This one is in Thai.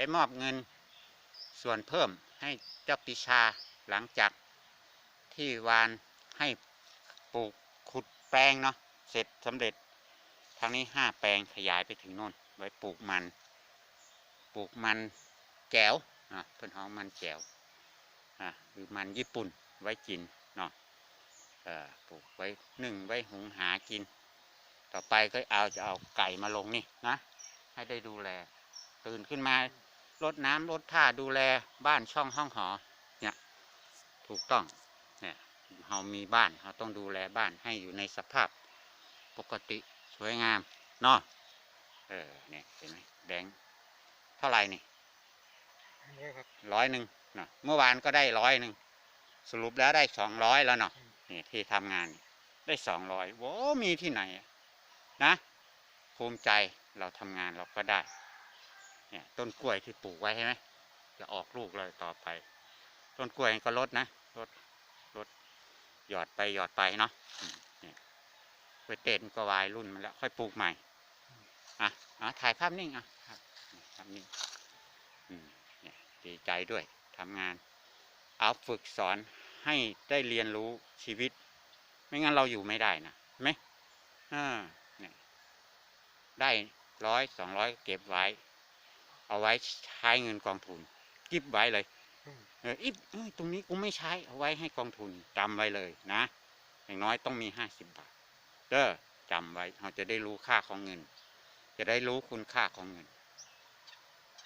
ได้มอบเงินส่วนเพิ่มให้เจ้าปิชาหลังจากที่วานให้ปลูกขุดแปลงเนาะเสร็จสำเร็จทางนี้ห้าแปลงขยายไปถึงโน่นไว้ปลูกมัน ปลูกมันแก้วนะเพื่อนห้องมันแก้วอะหรือมันญี่ปุ่นไว้กินเนาะเอ่อปลูกไว้หนึ่งไว้หุงหากิน ต่อไปก็เอาจะเอาไก่มาลงนี่นะให้ได้ดูแลตื่นขึ้นมา รดน้ำรดท่าดูแลบ้านช่องห้องหอ เนี่ย ถูกต้อง เนี่ยเรามีบ้านเราต้องดูแลบ้านให้อยู่ในสภาพปกติสวยงามเนาะเออเนี่ยเห็นไหมแดงเท่าไหร่นี่นี่ครับร้อยหนึ่งเนาะเมื่อวานก็ได้ร้อยหนึ่งสรุปแล้วได้สองร้อยแล้วเนาะนี่ที่ทำงานนี่ได้สองร้อยโว้มีที่ไหนอะนะภูมิใจเราทำงานเราก็ได้ เนี่ยต้นกล้วยที่ปลูกไว้ใช่ไหมจะออกลูกเลยต่อไป ต้นกล้วยก็ลดนะลดลดหยอดไปหยอดไปเนาะเนี่ยกล้วยเต้นก็วายรุ่นมันแล้วค่อยปลูกใหม่อะอะถ่ายภาพนิ่งอะภาพนิ่งอืมเนี่ยดีใจด้วยทำงาน เอาฝึกสอนให้ได้เรียนรู้ชีวิต ไม่งั้นเราอยู่ไม่ได้นะไหมอ่าเนี่ยได้ร้อยสองร้อยเก็บไว้ เอาไว้ใช้เงินกองทุนกิบไว้เลยอืมเอออิบเอ้ยตรงนี้กูไม่ใช้เอาไว้ให้กองทุนจำไว้เลยนะ อย่างน้อยต้องมีห้าสิบบาทเด้อจำไว้เราจะได้รู้ค่าของเงิน จะได้รู้คุณค่าของเงิน